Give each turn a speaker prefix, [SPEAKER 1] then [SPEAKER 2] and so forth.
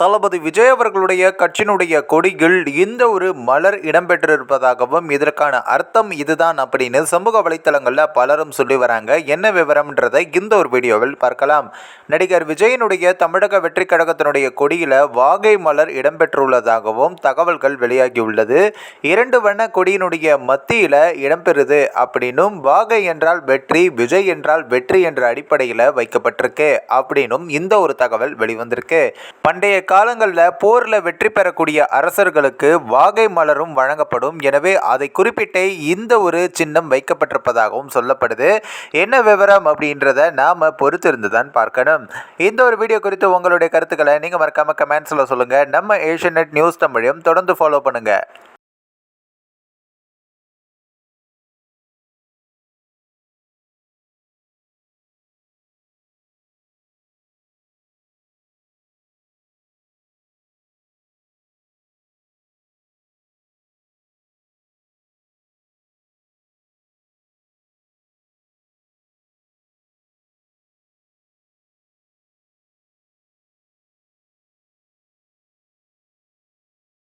[SPEAKER 1] தளபதி விஜய் அவர்களுடைய கட்சியினுடைய கொடியில் இந்த ஒரு மலர் இடம்பெற்றிருப்பதாகவும் இதற்கான அர்த்தம் இதுதான் அப்படின்னு சமூக வலைத்தளங்களில் பலரும் சொல்லி வராங்க. என்ன விவரம்ன்றதை இந்த ஒரு வீடியோவில் பார்க்கலாம். நடிகர் விஜயனுடைய தமிழக வெற்றி கழகத்தினுடைய கொடியில் வாகை மலர் இடம்பெற்றுள்ளதாகவும் தகவல்கள் வெளியாகியுள்ளது இரண்டு வண்ண கொடியினுடைய மத்தியில் இடம்பெறுது அப்படின்னும் வாகை என்றால் வெற்றி விஜய் என்றால் வெற்றி என்ற அடிப்படையில் வைக்கப்பட்டிருக்கு அப்படின்னும் இந்த ஒரு தகவல் வெளிவந்திருக்கு. பண்டைய காலங்களில் போரில் வெற்றி பெறக்கூடிய அரசர்களுக்கு வாகை மலரும் வழங்கப்படும். எனவே அதை குறிப்பிட்டே இந்த ஒரு சின்னம் வைக்கப்பட்டிருப்பதாகவும் சொல்லப்படுது. என்ன விவரம் அப்படின்றத நாம் பொறுத்திருந்து தான் பார்க்கணும். இந்த ஒரு வீடியோ குறித்து உங்களுடைய கருத்துக்களை நீங்கள் மறக்காமல் கமெண்ட்ஸில் சொல்லுங்கள் நம்ம ஏஷியநெட் நியூஸ் தமிழையும் தொடர்ந்து ஃபாலோ பண்ணுங்கள்